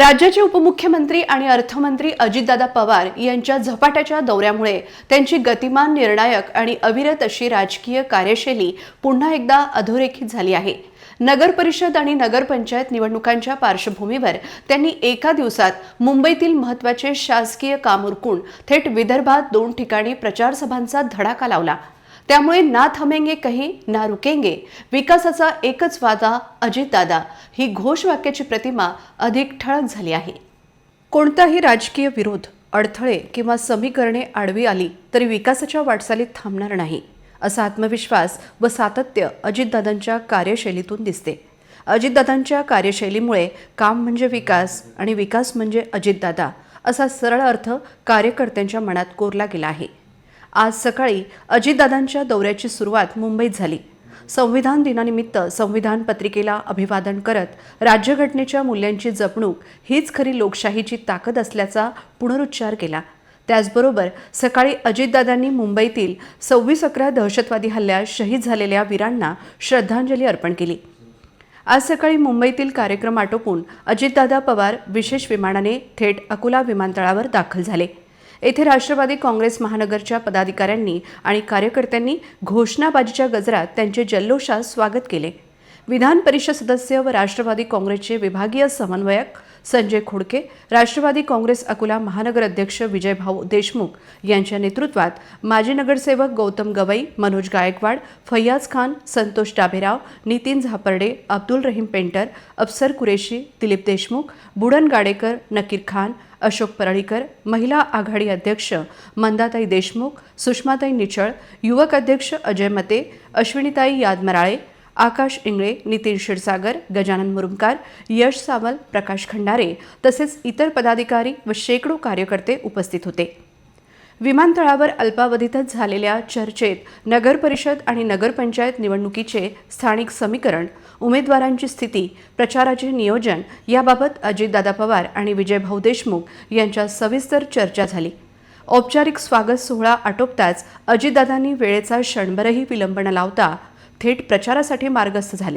राज्याचे उपमुख्यमंत्री आणि अर्थमंत्री अजितदादा पवार यांच्या झपाट्याच्या दौऱ्यामुळे त्यांची गतिमान निर्णायक आणि अविरत अशी राजकीय कार्यशैली पुन्हा एकदा अधोरेखित झाली आहे. नगर परिषद आणि नगरपंचायत निवडणुकांच्या पार्श्वभूमीवर त्यांनी एका दिवसात मुंबईतील महत्त्वाचे शासकीय काम उरकून थेट विदर्भात दोन ठिकाणी प्रचारसभांचा धडाका लावला. त्यामुळे ना थांबेंगे कहीं ना रुकेंगे. विकासाचा एकच वादा अजितदादा. ही घोषवाक्याची प्रतिमा अधिक ठळक झाली आहे. कोणताही राजकीय विरोध अडथळे किंवा समीकरणे आडवी आली तरी विकासाच्या वाटचालीत थांबणार नाही असा आत्मविश्वास व सातत्य अजितदादांच्या कार्यशैलीतून दिसते. अजितदादांच्या कार्यशैलीमुळे काम म्हणजे विकास आणि विकास म्हणजे अजितदादा असा सरळ अर्थ कार्यकर्त्यांच्या मनात कोरला गेला आहे. आज सकाळी अजितदादांच्या दौऱ्याची सुरुवात मुंबईत झाली. संविधान दिनानिमित्त संविधान पत्रिकेला अभिवादन करत राज्यघटनेच्या मूल्यांची जपणूक हीच खरी लोकशाहीची ताकद असल्याचा पुनरुच्चार केला. त्याचबरोबर सकाळी अजितदादांनी मुंबईतील सव्वीस अकरा दहशतवादी हल्ल्यात शहीद झालेल्या वीरांना श्रद्धांजली अर्पण केली. आज सकाळी मुंबईतील कार्यक्रम आटोपून अजितदादा पवार विशेष विमानाने थेट अकोला विमानतळावर दाखल झाले. येथे राष्ट्रवादी काँग्रेस महानगरच्या पदाधिकाऱ्यांनी आणि कार्यकर्त्यांनी घोषणाबाजीच्या गजरात त्यांचे जल्लोषात स्वागत केले. विधान परिषद सदस्य व राष्ट्रवादी काँग्रेसचे विभागीय समन्वयक संजय खोडके राष्ट्रवादी काँग्रेस अकोला महानगर अध्यक्ष विजयभाऊ देशमुख यांच्या नेतृत्वात माजी नगरसेवक गौतम गवई मनोज गायकवाड फैयाज खान संतोष डाभेराव नितीन झापर्डे अब्दुल रहीम पेंटर अफसर कुरेशी दिलीप देशमुख बुडन गाडेकर नकीर खान अशोक परळीकर महिला आघाडी अध्यक्ष मंदाताई देशमुख सुषमाताई निचळ युवक अध्यक्ष अजय मते अश्विनीताई यादमराळे आकाश इंगळे नितीन क्षीरसागर गजानन मुरुमकार यश सावल प्रकाश खंडारे तसेच इतर पदाधिकारी व शेकडो कार्यकर्ते उपस्थित होते. विमानतळावर अल्पावधीतच झालेल्या चर्चेत नगर परिषद आणि नगरपंचायत निवडणुकीचे स्थानिक समीकरण उमेदवारांची स्थिती प्रचाराचे नियोजन याबाबत अजितदादा पवार आणि विजयभाऊ देशमुख यांच्या सविस्तर चर्चा झाली. औपचारिक स्वागत सोहळा आटोपताच अजितदादांनी वेळेचा क्षणभरही विलंब न लावता थेट प्रचारासाठी मार्गस्थ झाले.